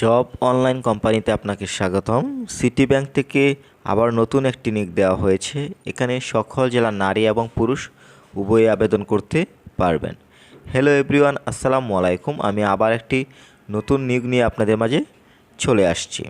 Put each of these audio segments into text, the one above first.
Job online কোম্পানিতে আপনাকে স্বাগতম। সিটি ব্যাংক থেকে আবার নতুন একটি নিক দেওয়া হয়েছে। এখানে সকল জেলার নারী এবং পুরুষ উভয়ে আবেদন করতে পারবেন। হ্যালো এভরিওয়ান আসসালামু আলাইকুম। আমি আবার একটি নতুন নিয়োগ নিয়ে আপনাদের মাঝে চলে আসছি।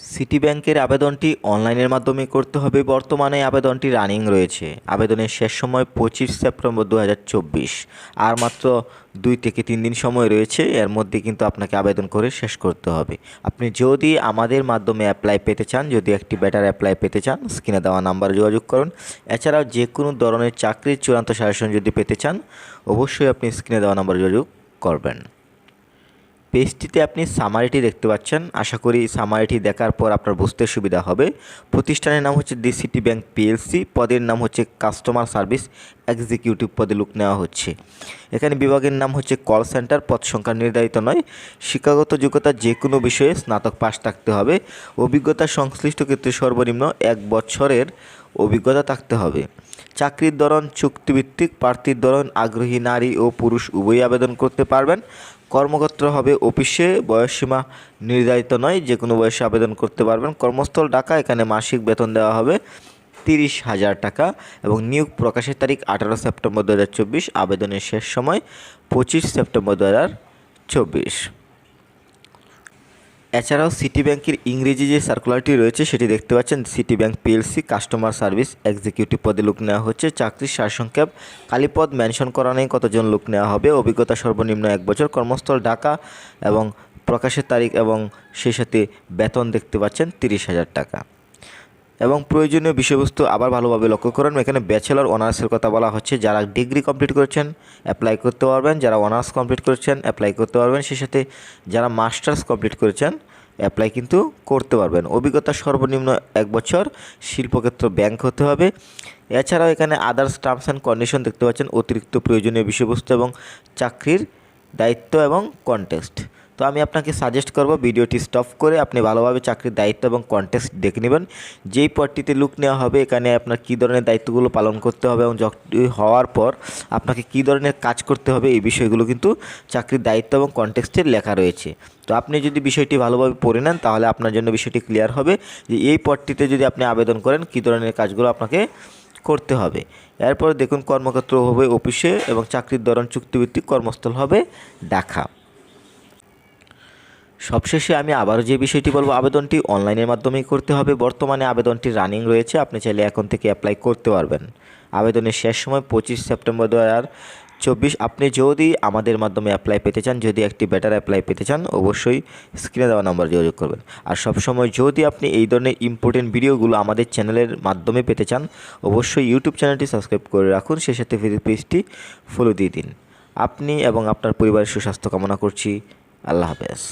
সিটি ব্যাংকের আবেদনটি অনলাইনের মাধ্যমে করতে হবে। বর্তমানে আবেদনটি রানিং রয়েছে। আবেদনের শেষ সময় পঁচিশ সেপ্টেম্বর দু হাজার চব্বিশ। আর মাত্র দুই থেকে তিন দিন সময় রয়েছে। এর মধ্যে কিন্তু আপনাকে আবেদন করে শেষ করতে হবে। আপনি যদি আমাদের মাধ্যমে অ্যাপ্লাই পেতে চান, যদি একটি বেটার অ্যাপ্লাই পেতে চান স্ক্রিনে দেওয়া নাম্বারে যোগাযোগ করুন। এছাড়াও যে কোনো ধরনের চাকরির চূড়ান্ত সাজেশন যদি পেতে চান, অবশ্যই আপনি স্ক্রিনে দেওয়া নাম্বারে যোগাযোগ করবেন। পেজটিতে আপনি সামারিটি দেখতে পাচ্ছেন। আশা করি সামারিটি দেখার পর আপনার বুঝতে সুবিধা হবে। প্রতিষ্ঠানের নাম হচ্ছে দি সিটি ব্যাংক পিএলসি পদের নাম হচ্ছে কাস্টমার সার্ভিস এক্সিকিউটিভ পদে লোক নেওয়া হচ্ছে। এখানে বিভাগের নাম হচ্ছে কল সেন্টার পদ সংখ্যা নির্ধারিত নয়। শিক্ষাগত যোগ্যতা যে কোনো বিষয়ে স্নাতক পাশ থাকতে হবে। অভিজ্ঞতা সংশ্লিষ্ট ক্ষেত্রে সর্বনিম্ন এক বছরের অভিজ্ঞতা থাকতে হবে। চাকরির ধরন, চুক্তিভিত্তিক প্রার্থীর ধরন, আগ্রহী নারী ও পুরুষ উভয়ই আবেদন করতে পারবেন। কর্মক্ষেত্র হবে অফিসে, বয়সসীমা নির্ধারিত নয় যে কোনো বয়সে আবেদন করতে পারবেন। কর্মস্থল ঢাকা, এখানে মাসিক বেতন দেওয়া হবে তিরিশ হাজার টাকা এবং নিয়োগ প্রকাশের তারিখ আঠারো সেপ্টেম্বর দু হাজার চব্বিশ, আবেদনের শেষ সময় পঁচিশ সেপ্টেম্বর দু চব্বিশ। এছাড়াও সিটি ব্যাংকের ইংরেজি যে সার্কুলারটি রয়েছে, সেটি দেখতে পাচ্ছেন City Bank PLC customer service executive পদে লোক নেওয়া হচ্ছে। চাকরির সারসংক্ষেপ কালীপদ মেনশন করা নেই কতজন লোক নেওয়া হবে। অভিজ্ঞতা সর্বনিম্ন এক বছর, কর্মস্থল ঢাকা এবং প্রকাশের তারিখ এবং সেই সাথে বেতন দেখতে পাচ্ছেন তিরিশ হাজার টাকা। এবং প্রয়োজনীয় বিষয়বস্তু আবার ভালোভাবে লক্ষ্য করুন। এখানে ব্যাচেলর অনার্সের কথা বলা হচ্ছে। যারা ডিগ্রি কমপ্লিট করেছেন অ্যাপ্লাই করতে পারবেন। যারা অনার্স কমপ্লিট করেছেন অ্যাপ্লাই করতে পারবেন। সেই সাথে যারা মাস্টার্স কমপ্লিট করেছেন অ্যাপ্লাই কিন্তু করতে পারবেন। অভিজ্ঞতা সর্বনিম্ন এক বছর। শিল্পক্ষেত্র ব্যাংক হতে হবে। এছাড়াও এখানে আদার্স টার্মস অ্যান্ড কন্ডিশন দেখতে পাচ্ছেন। অতিরিক্ত প্রয়োজনীয় বিষয়বস্তু এবং চাকরির দায়িত্ব এবং কন্টেস্ট তো আমি আপনাকে সাজেস্ট করব ভিডিওটি স্টপ করে আপনি ভালোভাবে চাকরির দায়িত্ব এবং কন্টেস্ট দেখে নেবেন। যেই পদটিতে লুক নেওয়া হবে, এখানে আপনার কী ধরনের দায়িত্বগুলো পালন করতে হবে এবং চাকরি হওয়ার পর আপনাকে কী ধরনের কাজ করতে হবে, এই বিষয়গুলো কিন্তু চাকরির দায়িত্ব এবং কন্টেক্সটে লেখা রয়েছে। তো আপনি যদি বিষয়টি ভালোভাবে পড়ে নেন, তাহলে আপনার জন্য বিষয়টি ক্লিয়ার হবে যে এই পদটিতে যদি আপনি আবেদন করেন, কী ধরনের কাজগুলো আপনাকে করতে হবে। এরপর দেখুন কর্মক্ষেত্র হবে অফিসে এবং চাকরির ধরন চুক্তিভিত্তিক কর্মস্থল হবে ঢাকা। সবশেষে আমি আবারও যে বিষয়টি বলব, আবেদনটি অনলাইনের মাধ্যমেই করতে হবে। বর্তমানে আবেদনটি রানিং রয়েছে, আপনি চাইলে এখন থেকে অ্যাপ্লাই করতে পারবেন। আবেদনের শেষ সময় পঁচিশ সেপ্টেম্বর দু চব্বিশ। আপনি যদি আমাদের মাধ্যমে অ্যাপ্লাই পেতে চান, যদি একটি বেটার অ্যাপ্লাই পেতে চান, অবশ্যই স্ক্রিনে দেওয়া নাম্বার যোগাযোগ করবেন। আর সবসময় যদি আপনি এই ধরনের ইম্পর্টেন্ট ভিডিওগুলো আমাদের চ্যানেলের মাধ্যমে পেতে চান, অবশ্যই ইউটিউব চ্যানেলটি সাবস্ক্রাইব করে রাখুন। সেই সাথে পেজটি ফলো দিয়ে দিন। আপনি এবং আপনার পরিবারের সুস্বাস্থ্য কামনা করছি। আল্লাহ হাফেজ।